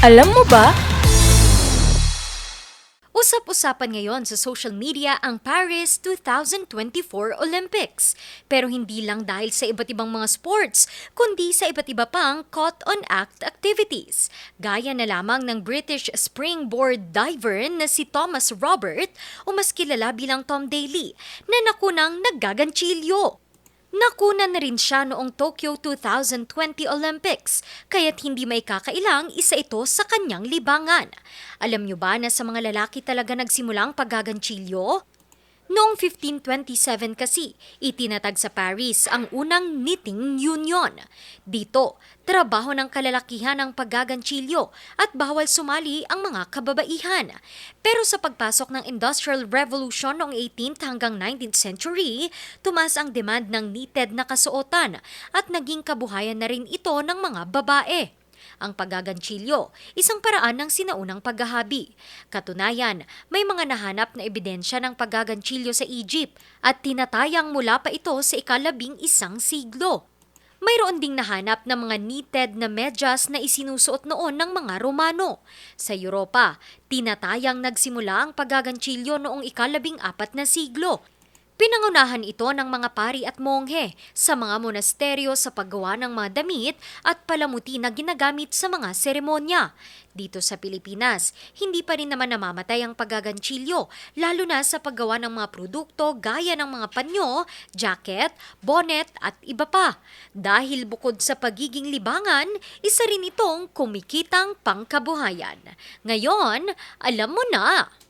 Alam mo ba? Usap-usapan ngayon sa social media ang Paris 2024 Olympics. Pero hindi lang dahil sa iba't ibang mga sports, kundi sa iba't iba pang caught-on-act activities. Gaya na lamang ng British springboard diver na si Thomas Robert o mas kilala bilang Tom Daly na nakunang naggaganchilyo. Nakuna na rin siya noong Tokyo 2020 Olympics, kaya't hindi may kakailang isa ito sa kanyang libangan. Alam niyo ba na sa mga lalaki talaga nagsimulang paggaganchilyo? Noong 1527 kasi, itinatag sa Paris ang unang knitting union. Dito, trabaho ng kalalakihan ang paggaganchilyo at bawal sumali ang mga kababaihan. Pero sa pagpasok ng Industrial Revolution noong 18th hanggang 19th century, tumaas ang demand ng knitted na kasuotan at naging kabuhayan na rin ito ng mga babae ang paggaganchilyo, isang paraan ng sinaunang paghahabi. Katunayan, may mga nahanap na ebidensya ng paggaganchilyo sa Egypt at tinatayang mula pa ito sa ikalabing isang siglo. Mayroon ding nahanap ng mga knitted na medyas na isinusuot noon ng mga Romano. Sa Europa, tinatayang nagsimula ang paggaganchilyo noong ikalabing apat na siglo. Pinangunahan ito ng mga pari at monghe sa mga monasteryo sa paggawa ng mga damit at palamuti na ginagamit sa mga seremonya. Dito sa Pilipinas, hindi pa rin naman namamatay ang paggaganchilyo, lalo na sa paggawa ng mga produkto gaya ng mga panyo, jacket, bonnet at iba pa. Dahil bukod sa pagiging libangan, isa rin itong kumikitang pangkabuhayan. Ngayon, alam mo na!